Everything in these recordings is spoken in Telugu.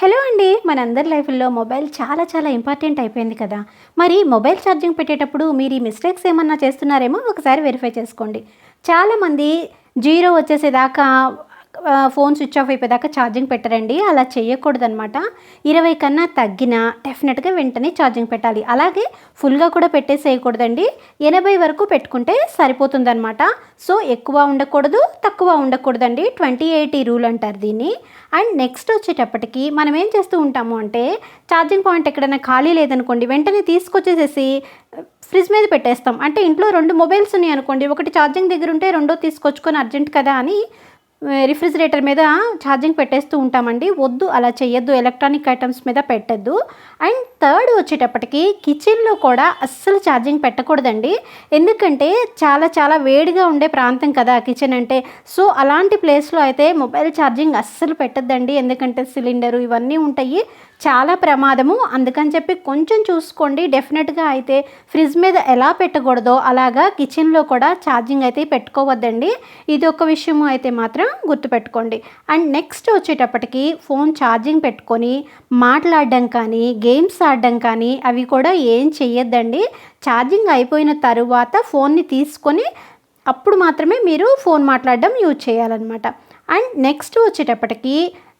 హలో అండి మనందరి లైఫ్లో మొబైల్ చాలా చాలా ఇంపార్టెంట్ అయిపోయింది కదా. మరి మొబైల్ ఛార్జింగ్ పెట్టేటప్పుడు మీరు ఈ మిస్టేక్స్ ఏమన్నా చేస్తున్నారేమో ఒకసారి వెరిఫై చేసుకోండి. చాలామంది జీరో వచ్చేసేదాకా ఫోన్ స్విచ్ ఆఫ్ అయిపోయేదాకా ఛార్జింగ్ పెట్టరండి. అలా చేయకూడదనమాట ఇరవై కన్నా తగ్గినా డెఫినెట్గా వెంటనే ఛార్జింగ్ పెట్టాలి. అలాగే ఫుల్గా కూడా పెట్టేసేయకూడదండి. ఎనభై వరకు పెట్టుకుంటే సరిపోతుందనమాట సో ఎక్కువ ఉండకూడదు తక్కువ ఉండకూడదండి. ట్వంటీ ఎయిటీ రూల్ అంటారు దీన్ని. అండ్ నెక్స్ట్ వచ్చేటప్పటికి మనం ఏం చేస్తూ ఉంటాము అంటే ఛార్జింగ్ పాయింట్ ఎక్కడైనా ఖాళీ లేదనుకోండి వెంటనే తీసుకొచ్చేసేసి ఫ్రిడ్జ్ మీద పెట్టేస్తాం. అంటే ఇంట్లో రెండు మొబైల్స్ ఉన్నాయి అనుకోండి ఒకటి ఛార్జింగ్ దగ్గర ఉంటే రెండో తీసుకొచ్చుకొని అర్జెంట్ కదా అని రిఫ్రిజిరేటర్ మీద ఛార్జింగ్ పెట్టేస్తూ ఉంటామండి. వద్దు అలా చేయొద్దు ఎలక్ట్రానిక్ ఐటమ్స్ మీద పెట్టద్దు. అండ్ థర్డ్ వచ్చేటప్పటికి కిచెన్లో కూడా అస్సలు ఛార్జింగ్ పెట్టకూడదండి. ఎందుకంటే చాలా చాలా వేడిగా ఉండే ప్రాంతం కదా కిచెన్ అంటే. సో అలాంటి ప్లేస్లో అయితే మొబైల్ ఛార్జింగ్ అస్సలు పెట్టద్దండి. ఎందుకంటే సిలిండరు ఇవన్నీ ఉంటాయి. చాలా ప్రమాదము. అందుకని చెప్పి కొంచెం చూసుకోండి. డెఫినెట్గా అయితే ఫ్రిడ్జ్ మీద ఎలా పెట్టకూడదో అలాగా కిచెన్లో కూడా ఛార్జింగ్ అయితే పెట్టుకోవద్దండి. ఇది ఒక విషయము అయితే మాత్రం గుర్తుపెట్టుకోండి. అండ్ నెక్స్ట్ వచ్చేటప్పటికి ఫోన్ ఛార్జింగ్ పెట్టుకొని మాట్లాడడం కానీ గేమ్స్ ఆడడం కానీ అవి కూడా ఏం చెయ్యొద్దండి. ఛార్జింగ్ అయిపోయిన తరువాత ఫోన్ని తీసుకొని అప్పుడు మాత్రమే మీరు ఫోన్ మాట్లాడడం యూజ్ చేయాలన్నమాట. అండ్ నెక్స్ట్ వచ్చేటప్పటికి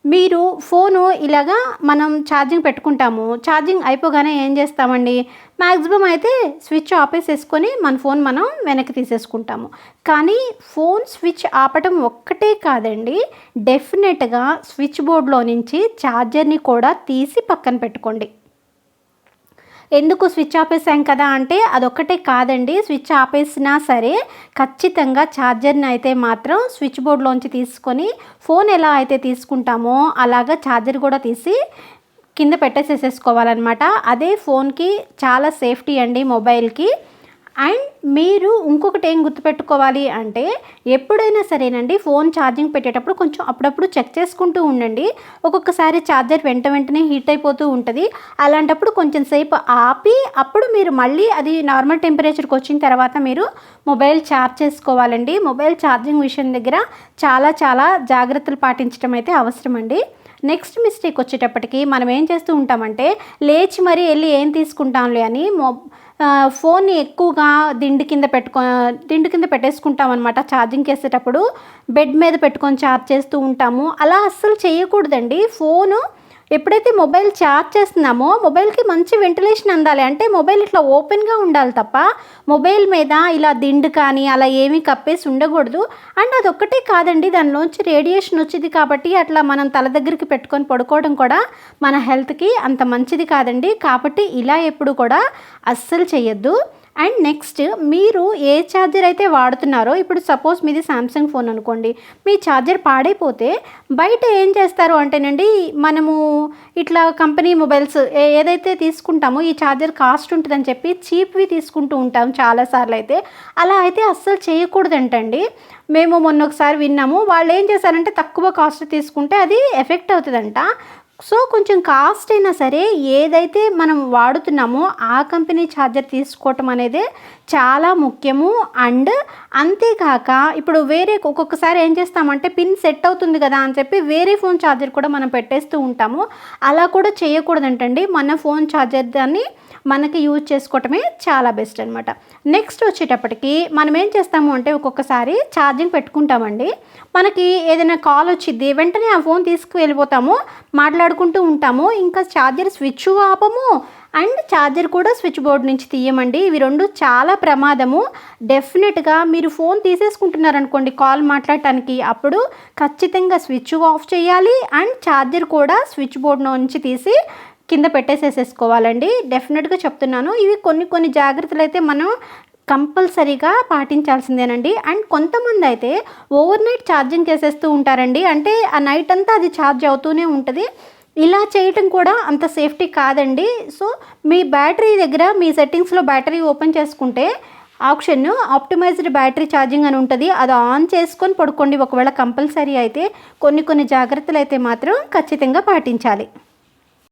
మీరు ఫోను ఇలాగా మనం ఛార్జింగ్ పెట్టుకుంటాము. ఛార్జింగ్ అయిపోగానే ఏం చేస్తామండి? మ్యాక్సిమం అయితే స్విచ్ ఆపేసేసుకొని మన ఫోన్ మనం వెనక్కి తీసేసుకుంటాము. కానీ ఫోన్ స్విచ్ ఆపటం ఒక్కటే కాదండి. డెఫినెట్గా స్విచ్ బోర్డ్లో నుంచి ఛార్జర్ని కూడా తీసి పక్కన పెట్టుకోండి. ఎందుకు స్విచ్ ఆపేసాం కదా అంటే అదొక్కటే కాదండి. స్విచ్ ఆపేసినా సరే ఖచ్చితంగా ఛార్జర్ని అయితే మాత్రం స్విచ్ బోర్డ్లోంచి తీసుకొని ఫోన్ ఎలా అయితే తీసుకుంటామో అలాగా ఛార్జర్ కూడా తీసి కింద పెట్టేసేసేసుకోవాలన్నమాట అదే ఫోన్కి చాలా సేఫ్టీ అండి మొబైల్కి. అండ్ మీరు ఇంకొకటి ఏం గుర్తుపెట్టుకోవాలి అంటే ఎప్పుడైనా సరేనండి ఫోన్ ఛార్జింగ్ పెట్టేటప్పుడు కొంచెం అప్పుడప్పుడు చెక్ చేసుకుంటూ ఉండండి. ఒక్కొక్కసారి ఛార్జర్ వెంట వెంటనే హీట్ అయిపోతూ ఉంటుంది. అలాంటప్పుడు కొంచెం సేపు ఆపి అప్పుడు మీరు మళ్ళీ అది నార్మల్ టెంపరేచర్కి వచ్చిన తర్వాత మీరు మొబైల్ ఛార్జ్ చేసుకోవాలండి. మొబైల్ ఛార్జింగ్ విషయం దగ్గర చాలా చాలా జాగ్రత్తలు పాటించడం అయితే అవసరం అండి నెక్స్ట్ మిస్టేక్ వచ్చేటప్పటికి మనం ఏం చేస్తూ ఉంటామంటే లేచి మరీ వెళ్ళి ఏం తీసుకుంటాంలే అని మొ ఫోన్ని ఎక్కువగా దిండు కింద పెట్టుకో దిండు కింద పెట్టేసుకుంటాం అనమాట ఛార్జింగ్ చేసేటప్పుడు బెడ్ మీద పెట్టుకొని ఛార్జ్ చేస్తూ ఉంటాము. అలా అస్సలు చేయకూడదండి. ఫోను ఎప్పుడైతే మొబైల్ ఛార్జ్ చేస్తున్నామో మొబైల్కి మంచి వెంటిలేషన్ అందాలి. అంటే మొబైల్ ఇట్లా ఓపెన్గా ఉండాలి తప్ప మొబైల్ మీద ఇలా దిండు కానీ అలా ఏమీ కప్పేసి ఉండకూడదు. అండ్ అదొక్కటే కాదండి దానిలోంచి రేడియేషన్ వచ్చింది కాబట్టి అట్లా మనం తల దగ్గరికి పెట్టుకొని పడుకోవడం కూడా మన హెల్త్కి అంత మంచిది కాదండి. కాబట్టి ఇలా ఎప్పుడు కూడా అస్సలు చేయొద్దు అండ్ నెక్స్ట్ మీరు ఏ ఛార్జర్ అయితే వాడుతున్నారో ఇప్పుడు సపోజ్ మీది శాంసంగ్ ఫోన్ అనుకోండి మీ ఛార్జర్ పాడైపోతే బయట ఏం చేస్తారు అంటేనండి మనము ఇట్లా కంపెనీ మొబైల్స్ ఏదైతే తీసుకుంటామో ఈ ఛార్జర్ కాస్ట్ ఉంటుందని చెప్పి చీప్వి తీసుకుంటూ ఉంటాం చాలాసార్లు అయితే. అలా అయితే అస్సలు చేయకూడదంటండి. మేము మొన్న ఒకసారి విన్నాము వాళ్ళు ఏం చేశారంటే తక్కువ కాస్ట్ తీసుకుంటే అది ఎఫెక్ట్ అవుతుందంట. సో కొంచెం కాస్ట్ అయినా సరే ఏదైతే మనం వాడుతున్నామో ఆ కంపెనీ ఛార్జర్ తీసుకోవటం అనేది చాలా ముఖ్యము. అండ్ అంతేకాక ఇప్పుడు వేరే ఒక్కొక్కసారి ఏం చేస్తామంటే పిన్ సెట్ అవుతుంది కదా అని చెప్పి వేరే ఫోన్ ఛార్జర్ కూడా మనం పెట్టేస్తూ ఉంటాము. అలా కూడా చేయకూడదంటండి. మన ఫోన్ ఛార్జర్ దాన్ని మనకి యూజ్ చేసుకోవటమే చాలా బెస్ట్ అనమాట నెక్స్ట్ వచ్చేటప్పటికి మనం ఏం చేస్తాము అంటే ఒక్కొక్కసారి ఛార్జింగ్ పెట్టుకుంటామండి. మనకి ఏదైనా కాల్ వచ్చింది వెంటనే ఆ ఫోన్ తీసుకు వెళ్ళిపోతాము మాట్లాడుకుంటూ ఉంటాము. ఇంకా ఛార్జర్ స్విచ్ ఆపము. అండ్ ఛార్జర్ కూడా స్విచ్ బోర్డ్ నుంచి తీయమండి. ఇవి రెండు చాలా ప్రమాదము. డెఫినెట్గా మీరు ఫోన్ తీసేసుకుంటున్నారనుకోండి కాల్ మాట్లాడటానికి అప్పుడు ఖచ్చితంగా స్విచ్ ఆఫ్ చేయాలి. అండ్ ఛార్జర్ కూడా స్విచ్ బోర్డ్ నుంచి తీసి కింద పెట్టేసేసేసుకోవాలండి. డెఫినెట్గా చెప్తున్నాను. ఇవి కొన్ని కొన్ని జాగ్రత్తలు అయితే మనం కంపల్సరీగా పాటించాల్సిందేనండి. అండ్ కొంతమంది అయితే ఓవర్ నైట్ ఛార్జింగ్ చేసేస్తూ ఉంటారండి. అంటే ఆ నైట్ అంతా అది ఛార్జ్ అవుతూనే ఉంటుంది. ఇలా చేయటం కూడా అంత సేఫ్టీ కాదండి. సో మీ బ్యాటరీ దగ్గర మీ సెట్టింగ్స్లో బ్యాటరీ ఓపెన్ చేసుకుంటే ఆప్షన్ ఆప్టిమైజ్డ్ బ్యాటరీ ఛార్జింగ్ అని ఉంటుంది. అది ఆన్ చేసుకొని పడుకోండి. ఒకవేళ కంపల్సరీ అయితే కొన్ని కొన్ని జాగ్రత్తలు అయితే మాత్రం ఖచ్చితంగా పాటించాలి.